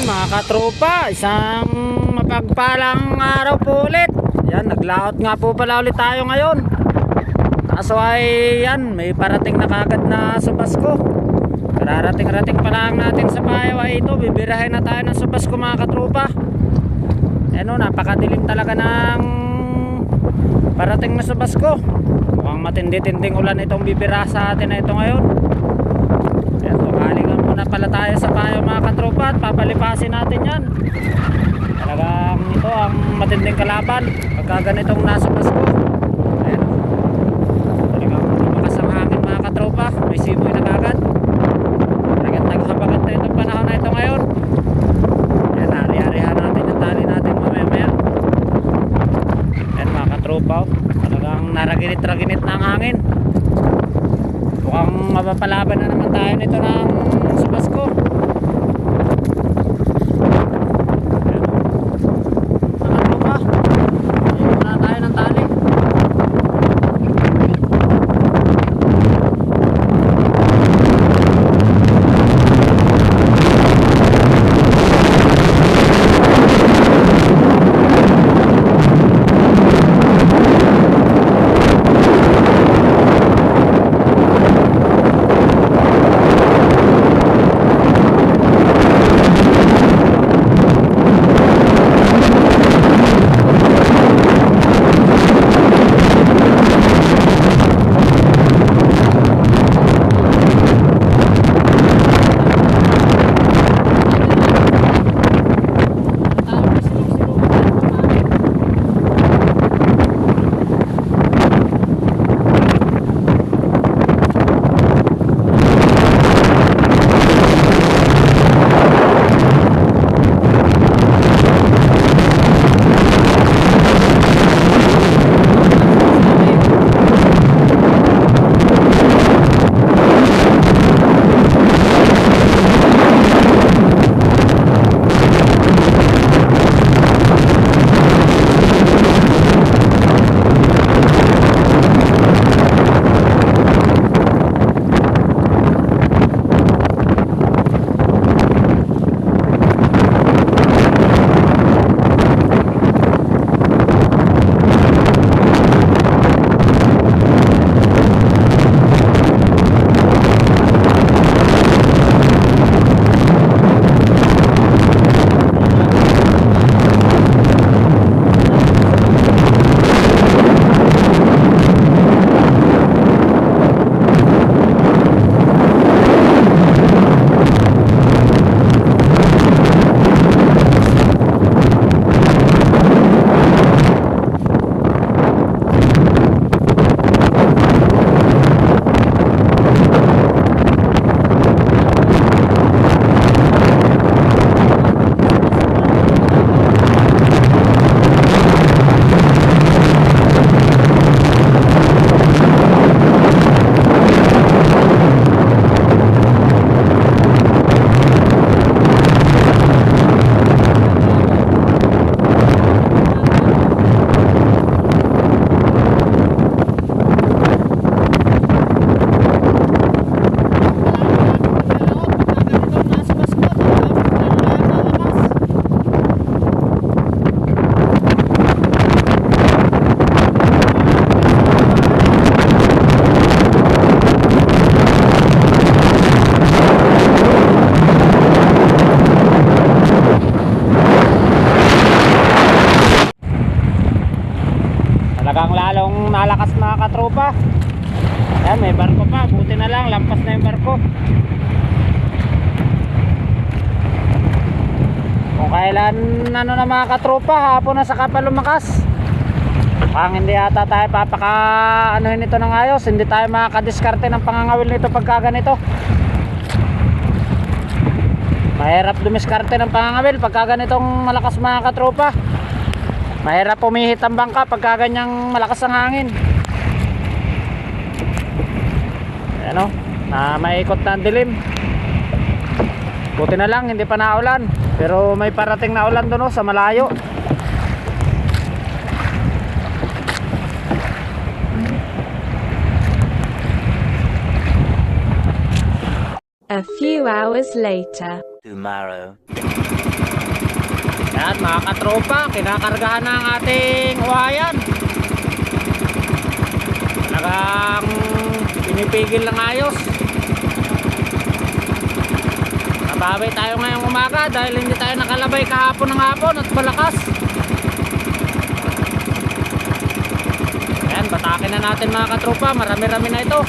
katropa, isang mapagpalang araw po ulit. Yan, naglaot nga po pala ulit tayo ngayon. Kaso ay yan, may parating na kagad na sa Pasko. Kararating-rating pa lang natin sa payaw ay ito, bibirahin na tayo ng sa Pasko mga katropa. Ano, napakadilim talaga ng parating na sa Pasko. Mukhang matindi-tinding ulan itong bibira sa atin na ito ngayon. Tayo sa payo mga katropa at papalipasin natin yan. Talagang ito ang matinding kalaban pagka ganitong nasa Pasko. Ayan. Talagang lumakas ang hangin mga katropa. May simoy na kagad. Talagang naghabagat na itong panahon na ito ngayon. Ayan, ari-arihan natin yung tali natin mamaya-maya. Ayan mga katropa. oh. Talagang naraginit-raginit na ang hangin. Mukhang mapapalaban na naman tayo nito ng ano na mga katropa, hapon na saka pa lumakas. Ang hindi ata tayo papaka ano nito ng ayos, hindi tayo makakadiskarte ng pangangawil nito pagka ganito. Mahirap dumiskarte ng pangangawil pagka ganitong malakas mga katropa. Mahirap pumihit ang bangka pagka ganyang malakas ang hangin. Ano? Na maikot na ang dilim. Buti na lang, hindi pa naulan. Pero may parating na ulan doon oh, sa malayo. A few hours later. tomorrow. Yan mga katropa, kinakargahan na ang ating uwayan. Talagang pinipigil ng ayos. Nabawi tayo ngayong umaga dahil hindi tayo nakalabay kahapon ng hapon at malakas. Ayan, batakin na natin mga katropa. Marami-rami na ito.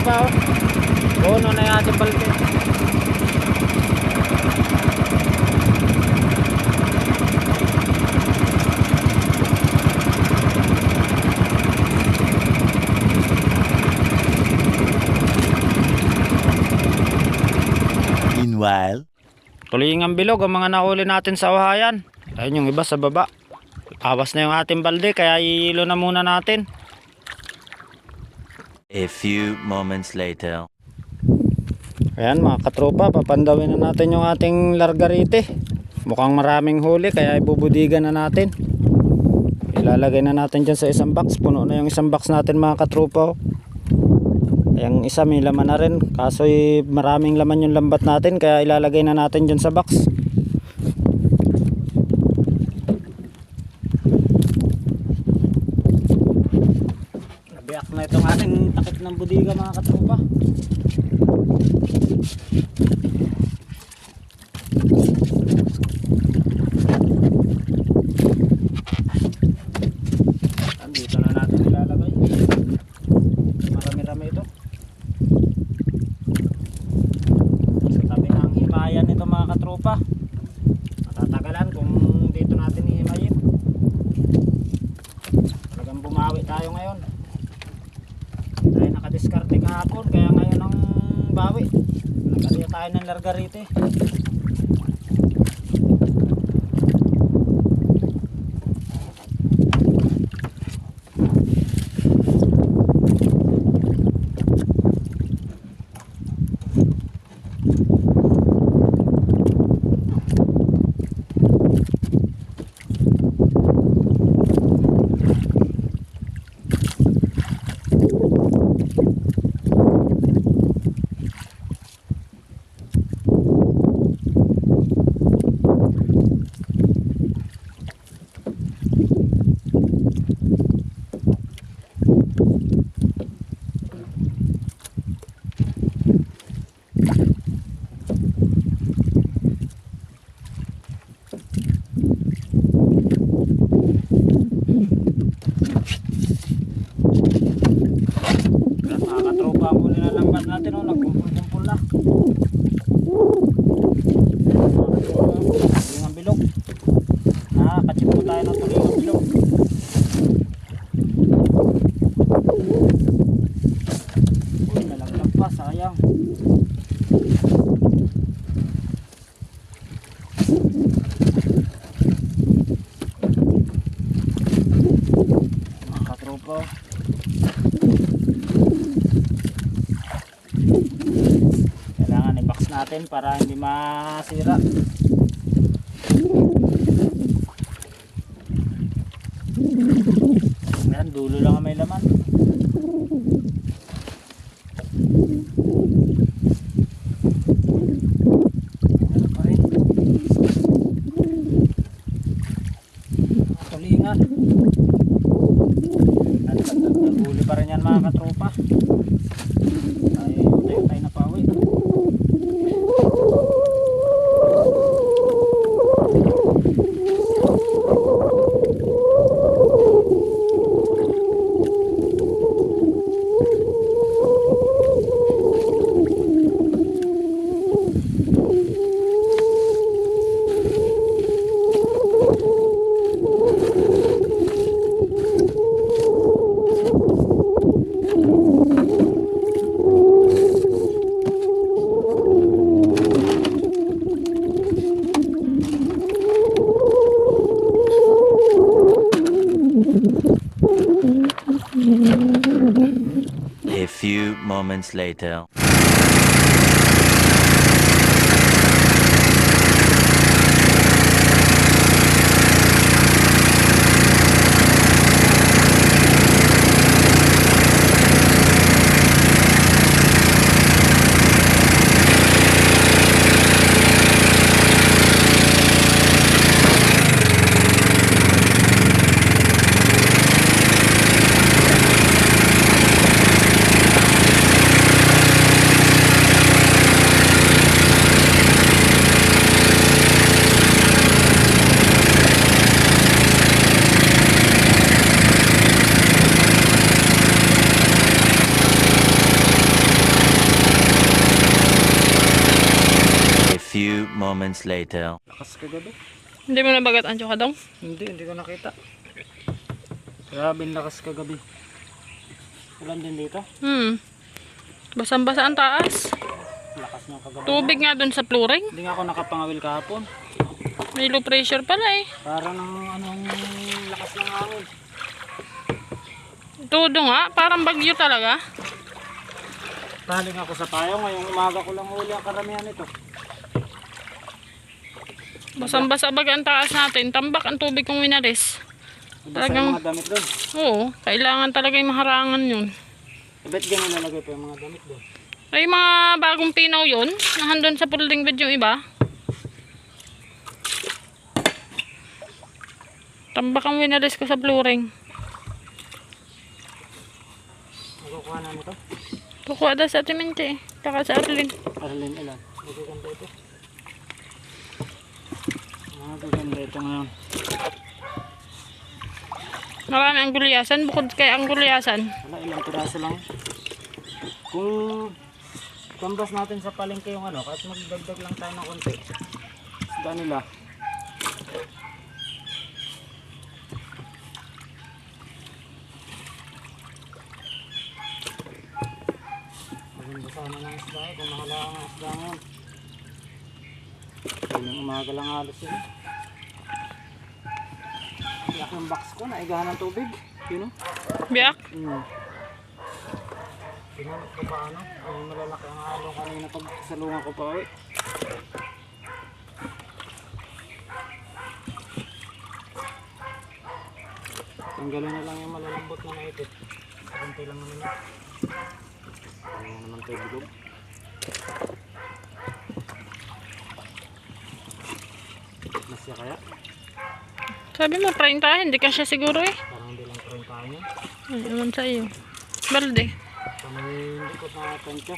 pa oh. Bono na yung ating balde. Meanwhile, tuloy ang bilog ang mga nahuli natin sa uhayan. Ayun yung iba sa baba. Awas na yung ating balde kaya iilo na muna natin. A few moments later. Ayan mga katropa, papandawin na natin yung ating largarite. Mukhang maraming huli kaya ibubudigan na natin. Ilalagay na natin dyan sa isang box. Puno na yung isang box natin mga katropa. oh. Yung isa may laman na rin. Kaso maraming laman yung lambat natin kaya ilalagay na natin dyan sa box. Nabiyak na itong ating budiga mga katropa. Andito na natin ilalagay. Marami-rami ito. Sa tabi ng himayan nito mga katropa. Matatagalan kung dito natin ihimayin. Talagang bumawi tayo ngayon. Kahapon kaya ngayon ang bawi. Nagkaliya tayo ng largarite. Yan, mga katropa ang huli na lambat natin oh, nagkumpul-kumpul na. Mga katropa, tulingang bilog. Nakakachip po tayo ng tulingang bilog. Uy, nalaglag pa, sayang. Mga katropa. Kailangan i-box natin para hindi masira. Ayan, dulo lang ang may laman. Ano pa rin? Tulingan. At naghuli pa rin yan mga katropa. Tayo, tayo, tayo na pawi. A few moments later. A few moments later. Lakas kagabi. Hindi mo nabagat ang chokadong? Hindi, hindi ko nakita. Grabe ang lakas kagabi. Ulan din dito. Hmm. Basang-basa ang taas. Lakas ng kagabi. Tubig nga dun sa flooring. Hindi nga ako nakapangawil kahapon. May low pressure pala eh. Para ng anong lakas ng hangin. Todo nga, parang bagyo talaga. Taling ako sa tayo. Ngayong umaga ko lang huli ang karamihan nito. Basang-basa baga ang taas natin. Tambak ang tubig kong winalis. Basta Talagang- mga damit doon. Oo, kailangan talaga yung maharangan yun. Ibet ganyan nalagay pa yung mga damit doon. Ay mga bagong pinaw yun. Nahandun sa folding bed yung iba. Tambak ang winalis ko sa flooring. Nakukuha na nito. Kukuha daw sa Timente. Tsaka sa Arlene. Aralin ilan. Magaganda ito. Magaganda ito ngayon. Marami ang gulyasan. Bukod kay ang gulyasan. Wala ilang piraso lang. Kung kambas natin sa palengke yung ano, kahit magdagdag lang tayo ng konti. Isda nila. Maganda sana ng isda eh, kung mahala ang isda ngayon. Kailang umaga lang halos yun. Yak yung box ko, naigahan ng tubig. Yun oh. Biyak. Mm. Tinanong ko pa ano, ay malalaki ang along kanina pag salungan ko pa uwi. Tanggalin na lang yung malalambot na naipit. Kunti lang naman yun. Ano na naman tayo bilog. Masya kaya? Sabi mo, prain tayo. Hindi ka siya siguro eh. Parang hindi lang tayo niya. Ay, ewan sa iyo. Balde. Kami likot na tansya.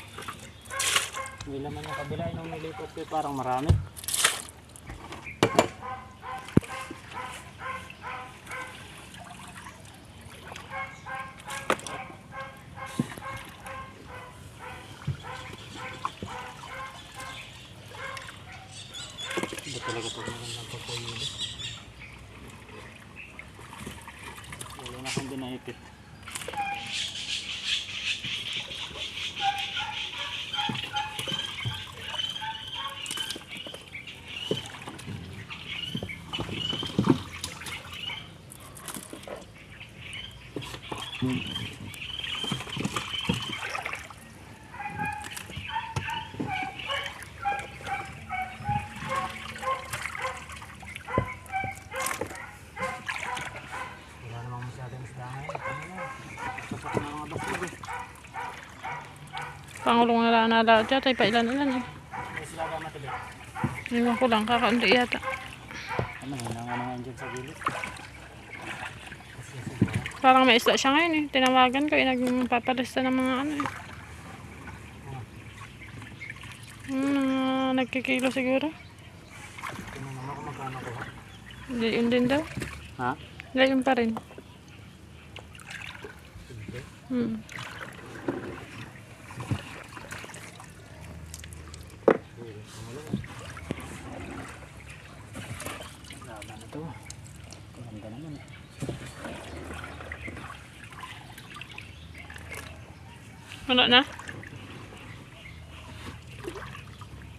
Hindi naman yung kabila yung nilikot ko parang marami. Iba talaga pag magandang pagpahili. Wala na akong dinaipit. Wala namang masyadong isda ngayon. Ano na? Pasok na mga basig eh. Pangulong na na lahat yata. Pa ilan-ilan eh. Sila ka matili. Iwan ko lang. Kakaunti yata. Ano, hinang ano nga dyan sa gilid. Parang may isda siya ngayon eh. Tinawagan ko eh. Nagpapalista ng mga ano eh. Hmm, nagkikilo siguro. Tingnan kung magkano ko. Yun din daw. Ha? Yun pa rin. Hmm. Laban na to. Ganda naman eh. Wala na?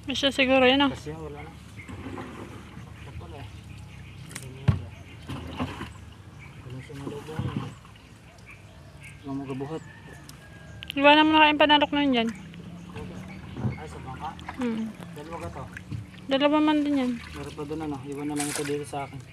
May siya siguro yun ah. Kasi wala na. Eh. Ganun siya malubong. Huwag mo na kayong panalok na yun dyan. Ay, sa bangka. Hmm. Dalawa ka to. Dalawa man din yan. Meron pa doon ano. Iwan na lang ito dito sa akin.